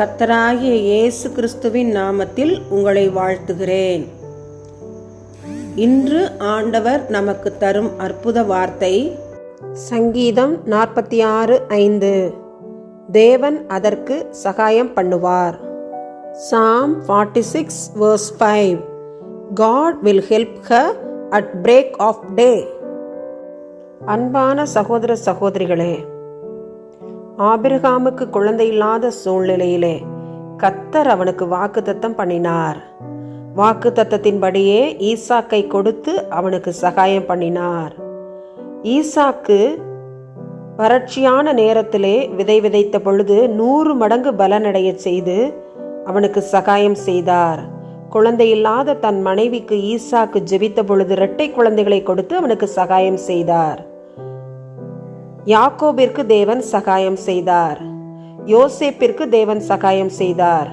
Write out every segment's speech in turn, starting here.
கத்தராகிய இயேசு கிறிஸ்துவின் நாமத்தில் உங்களை வாழ்த்துகிறேன். இன்று ஆண்டவர் நமக்கு தரும் அற்புத வார்த்தை சங்கீதம் நாற்பத்தி ஆறு ஐந்து. தேவன் அதற்கு சகாயம் பண்ணுவார். Psalm forty six verse five God will help her at break of day அன்பான சகோதர சகோதரிகளே ஆபிரகாமுக்கு குழந்தை இல்லாத சூழ்நிலையிலே கத்தர் அவனுக்கு வாக்குத்தத்தம் பண்ணினார். வாக்கு தத்தத்தின்படியே ஈசாக்கை கொடுத்து அவனுக்கு சகாயம் பண்ணினார். ஈசாக்கு வறட்சியான நேரத்திலே விதை விதைத்த பொழுது நூறு மடங்கு பலனடைய செய்து அவனுக்கு சகாயம் செய்தார். குழந்தை இல்லாத தன் மனைவிக்கு ஈசாக்கு ஜெபித்த பொழுது இரட்டை குழந்தைகளை கொடுத்து அவனுக்கு சகாயம் செய்தார். யாக்கோபிற்கு தேவன் சகாயம் செய்தார். யோசேப்பிற்கு தேவன் சகாயம் செய்தார்.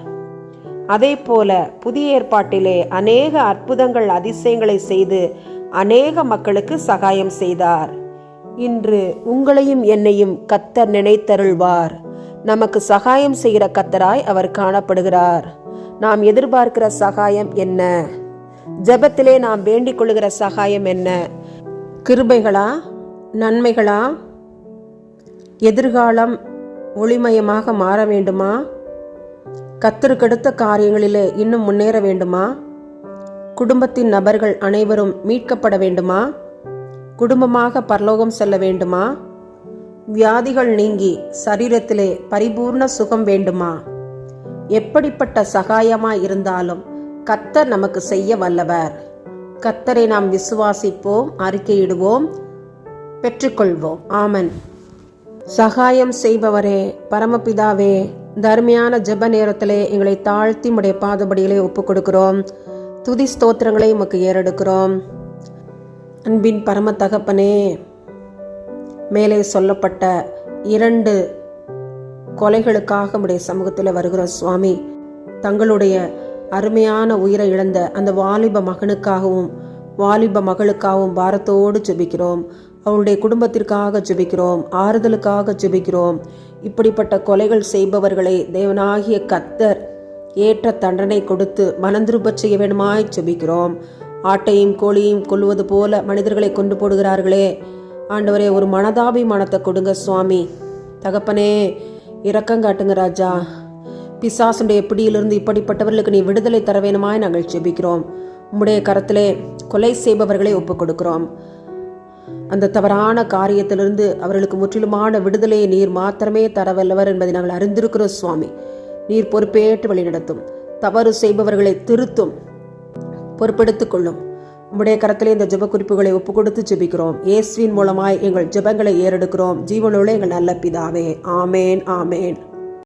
அதே போல புதிய ஏற்பாட்டிலே அநேக அற்புதங்கள் அதிசயங்களை செய்து அநேக மக்களுக்கு சகாயம் செய்தார். இன்று உங்களையும் என்னையும் கத்தர் நினைத்தருள்வார். நமக்கு சகாயம் செய்கிற கத்தராய் அவர் காணப்படுகிறார். நாம் எதிர்பார்க்கிற சகாயம் என்ன? ஜெபத்திலே நாம் வேண்டிக் கொள்ளுகிற சகாயம் என்ன? கிருபைகளா? நன்மைகளா? எதிர்காலம் ஒளிமயமாக மாற வேண்டுமா? கத்தருக்கெடுத்த காரியங்களிலே இன்னும் முன்னேற வேண்டுமா? குடும்பத்தின் நபர்கள் அனைவரும் மீட்கப்பட வேண்டுமா? குடும்பமாக பரலோகம் செல்ல வேண்டுமா? வியாதிகள் நீங்கி சரீரத்திலே பரிபூர்ண சுகம் வேண்டுமா? எப்படிப்பட்ட சகாயமாய் இருந்தாலும் கத்தர் நமக்கு செய்ய வல்லவர். கத்தரை நாம் விசுவாசிப்போம் அறிக்கையிடுவோம் பெற்றுக்கொள்வோம். ஆமன். சகாயம் செய்பவரே பரமபிதாவே தர்மையான ஜெப நேரத்திலே எங்களை தாழ்த்தி உடைய பாதபடிகளை ஒப்புக் கொடுக்கிறோம் துதி ஸ்தோத்திரங்களை உமக்கு ஏறெடுக்கிறோம். அன்பின் பரம தகப்பனே மேலே சொல்லப்பட்ட இரண்டு கொலைகளுக்காக உடைய சமூகத்தில் வருகிற சுவாமி தங்களுடைய அருமையான உயிரை இழந்த அந்த வாலிப மகனுக்காகவும் வாலிப மகளுக்காகவும் பாரத்தோடு ஜெபிக்கிறோம். அவருடைய குடும்பத்திற்காக ஜெபிக்கிறோம் ஆறுதலுக்காக ஜெபிக்கிறோம். இப்படிப்பட்ட கொலைகள் செய்பவர்களை தேவனாகிய கத்தர் ஏற்ற தண்டனை கொடுத்து மனந்திருப்பச் செய்ய வேண்டுமாய் ஜெபிக்கிறோம். ஆட்டையும் கோழியும் கொல்லுவது போல மனிதர்களை கொண்டு போடுகிறார்களே. ஆண்டவரே ஒரு மனதாபிமானத்தை கொடுங்க சுவாமி. தகப்பனே இரக்கம் காட்டுங்க ராஜா. பிசாசுடைய பிடியிலிருந்து இப்படிப்பட்டவர்களுக்கு நீ விடுதலை தர வேணுமாய் நாங்கள் ஜெபிக்கிறோம். உம்முடைய கரத்திலே கொலை செய்பவர்களை ஒப்புக் கொடுக்கிறோம் அந்த தவறான காரியத்திலிருந்து அவர்களுக்கு முற்றிலுமான விடுதலையை நீர் மாத்திரமே தரவல்லவர் என்பதை நாங்கள் அறிந்திருக்கிறோம் சுவாமி. நீர் பொறுப்பேற்று வழிநடத்தும். தவறு செய்பவர்களை திருத்தும். பொறுப்பெடுத்துக் கொள்ளும். உம்முடைய கரத்திலே இந்த ஜெப குறிப்புகளை ஒப்பு கொடுத்து ஜெபிக்கிறோம். இயேசுவின் மூலமாய் எங்கள் ஜெபங்களை ஏறெடுக்கிறோம். ஜீவனோட எங்கள் நல்ல பிதாவே. ஆமேன் ஆமேன்.